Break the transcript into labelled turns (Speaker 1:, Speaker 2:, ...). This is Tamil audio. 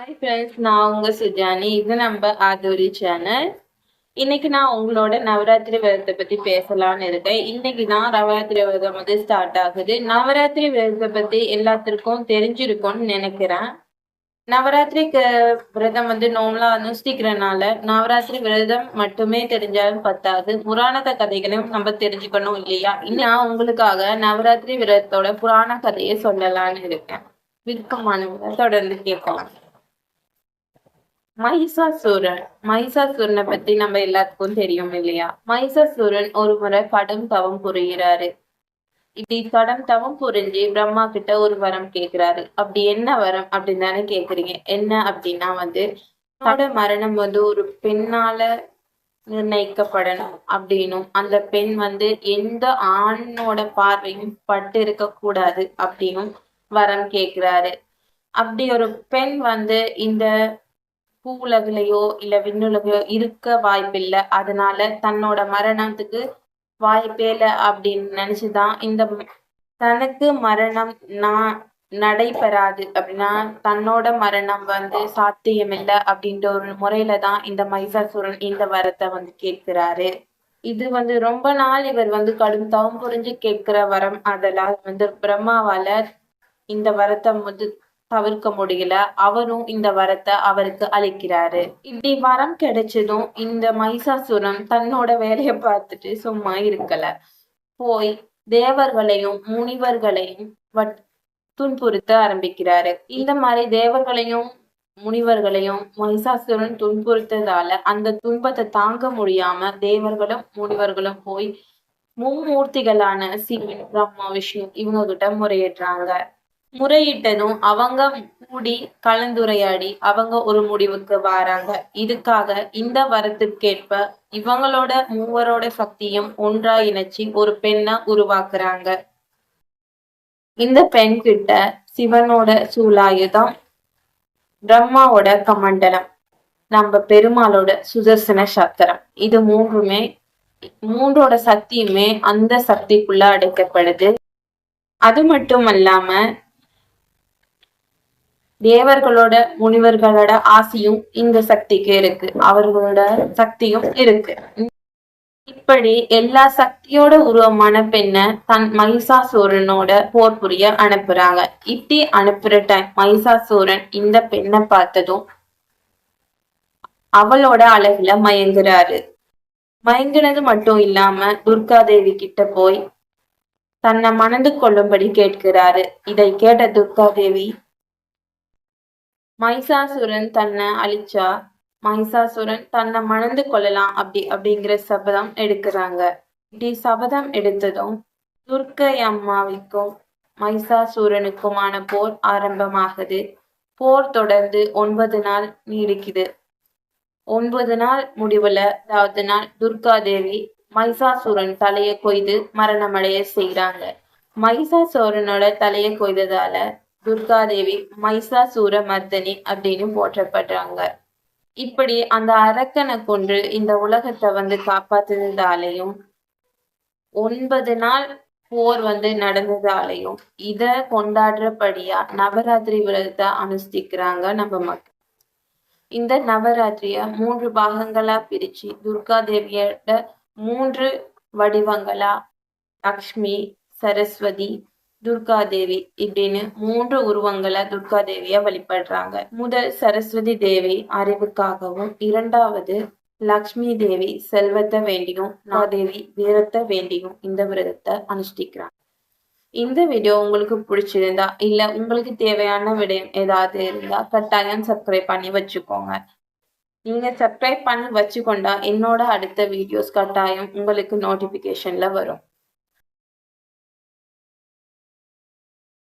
Speaker 1: ஹாய் ஃப்ரெண்ட்ஸ் நான் உங்கள் சுஜானி. இது நம்ம ஆதூரி சேனல் இன்னைக்கு நான் உங்களோட நவராத்திரி விரதத்தை பற்றி பேசலாம்னு இருக்கேன். இன்னைக்கு தான் நவராத்திரி விரதம் வந்து ஸ்டார்ட் ஆகுது. நவராத்திரி விரதத்தை பற்றி எல்லாத்திற்கும் தெரிஞ்சிருக்கும்னு நினைக்கிறேன். நவராத்திரி விரதம் வந்து நோம்பலாம் அனுஷ்டிக்கிறனால நவராத்திரி விரதம் மட்டுமே தெரிஞ்சாலும் பத்தாது. புராண கதைகளையும் நம்ம தெரிஞ்சுக்கணும் இல்லையா? இன்னும் நான் உங்களுக்காக நவராத்திரி விரதத்தோட புராண கதையை சொல்லலாம்னு இருக்கேன். விருப்பமானவங்க தொடர்ந்து கேட்கலாம். மகிஷாசூரன் மகிஷாசூரனை பத்தி நம்ம எல்லாத்துக்கும் தெரியும் இல்லையா? மகிஷாசூரன் ஒரு முறை படம் தவம் புரிகிறாரு. இப்படி படம் தவம் புரிஞ்சு பிரம்மா கிட்ட ஒரு வரம் கேக்குறாரு. அப்படி என்ன வரம் அப்படின்னு தானே கேக்குறீங்க. என்ன அப்படின்னா வந்து பட மரணம் வந்து ஒரு பெண்ணால நிர்ணயிக்கப்படணும் அப்படின்னும். அந்த பெண் வந்து எந்த ஆணோட பார்வையும் பட்டு இருக்க கூடாது அப்படின்னும் வரம் கேக்குறாரு. அப்படி ஒரு பெண் வந்து இந்த பூ இல்ல விண்ணுலகையோ இருக்க வாய்ப்பில்லை. அதனால தன்னோட மரணத்துக்கு வாய்ப்பே இல்லை அப்படின்னு நினைச்சுதான் இந்த தனக்கு மரணம் நான் நடைபெறாது அப்படின்னா தன்னோட மரணம் வந்து சாத்தியமில்லை அப்படின்ற ஒரு முறையில தான் இந்த மைசாசுரன் இந்த வரத்தை வந்து கேட்கிறாரு. இது வந்து ரொம்ப நாள் இவர் வந்து கடும் தவம் புரிஞ்சு கேட்கிற வரம் அதெல்லாம் வந்து பிரம்மாவால இந்த வரத்தை வந்து தவிர்க்க முடியல. அவரும் இந்த வரத்தை அவருக்கு அளிக்கிறாரு. இப்படி வரம் கிடைச்சதும் இந்த மைசாசுரம் தன்னோட வேலையை பார்த்துட்டு சும்மா இருக்கல. போய் தேவர்களையும் முனிவர்களையும் துன்புறுத்த ஆரம்பிக்கிறாரு. இந்த மாதிரி தேவர்களையும் முனிவர்களையும் மகிஷாசுரன் துன்புறுத்ததால அந்த துன்பத்தை தாங்க முடியாம தேவர்களும் முனிவர்களும் போய் மும்மூர்த்திகளான சிவன் பிரம்மா விஷ்ணு இவங்க கிட்ட முறையிடுறாங்க. முறையிட்டதும் அவங்க கூடி கலந்துரையாடி அவங்க ஒரு முடிவுக்கு வராங்க. இதுக்காக இந்த வரத்துக்கேற்ப இவங்களோட மூவரோட சக்தியும் ஒன்றா இணைச்சி ஒரு பெண்ணை உருவாக்குறாங்க. இந்த பெண் கிட்ட சிவனோட சூலாயுதம் பிரம்மாவோட கமண்டலம் நம்ம பெருமாளோட சுதர்சன சத்திரம் இது மூன்றுமே மூன்றோட சக்தியுமே அந்த சக்திக்குள்ள அடைக்கப்படுது. அது மட்டும் அல்லாம தேவர்களோட முனிவர்களோட ஆசையும் இந்த சக்திக்கு இருக்கு. அவர்களோட சக்தியும் இருக்கு. இப்படி எல்லா சக்தியோட உருவமான பெண்ணை தன் மகிஷாசூரனோட போர் புரிய அனுப்புறாங்க. இப்படி அனுப்புற டைம் மகிஷாசூரன் இந்த பெண்ணை பார்த்ததும் அவளோட அழகுல மயங்குறாரு. மயங்கினது மட்டும் இல்லாம துர்கா தேவி கிட்ட போய் தன்னை மணந்து கொள்ளும்படி கேட்கிறாரு. இதை கேட்ட துர்கா தேவி மைசாசுரன் தன்னை அழிச்சா மைசாசுரன் தன்னை மணந்து கொள்ளலாம் அப்படி அப்படிங்கிற சபதம் எடுக்கிறாங்க. இப்படி சபதம் எடுத்ததும் துர்க்கை அம்மாவிக்கும் மைசாசூரனுக்குமான போர் ஆரம்பமாகுது. போர் தொடர்ந்து ஒன்பது நாள் நீடிக்குது. ஒன்பது நாள் முடிவுல அதாவது நாள் துர்கா தேவி மைசாசூரன் தலையை கொய்து மரணமடைய செய்கிறாங்க மைசாசூரனோட தலையை கொய்ததால துர்காதேவி மைசாசூர மர்தனி அப்படின்னு போற்றப்படுறாங்க இப்படி அந்த அரக்கனை கொன்று இந்த உலகத்தை வந்து காப்பாத்துனதாலையும் ஒன்பது நாள் போர் வந்து நடந்ததாலையும் இத கொண்டாடுறபடியா நவராத்திரி விரதத்தை அனுஷ்டிக்கிறாங்க நம்ம மக்கள். இந்த நவராத்திரிய மூன்று பாகங்களா பிரிச்சு துர்கா தேவியோட மூன்று வடிவங்களா லக்ஷ்மி சரஸ்வதி துர்காதேவி இப்படின்னு மூன்று உருவங்களை துர்காதேவிய வழிபடுறாங்க முதல் சரஸ்வதி தேவி அறிவுக்காகவும் இரண்டாவது லக்ஷ்மி தேவி செல்வத்தை வேண்டியும் நாதேவி வீரத்தை வேண்டியும் இந்த விரதத்தை அனுஷ்டிக்கிறாங்க. இந்த வீடியோ உங்களுக்கு பிடிச்சிருந்தா இல்ல உங்களுக்கு தேவையான விடயம் ஏதாவது இருந்தா கட்டாயம் சப்ஸ்கிரைப் பண்ணி வச்சுக்கோங்க. நீங்க சப்ஸ்கிரைப் பண்ணி வச்சுக்கொண்டா என்னோட அடுத்த வீடியோஸ் கட்டாயம் உங்களுக்கு நோட்டிபிகேஷன்ல வரும்.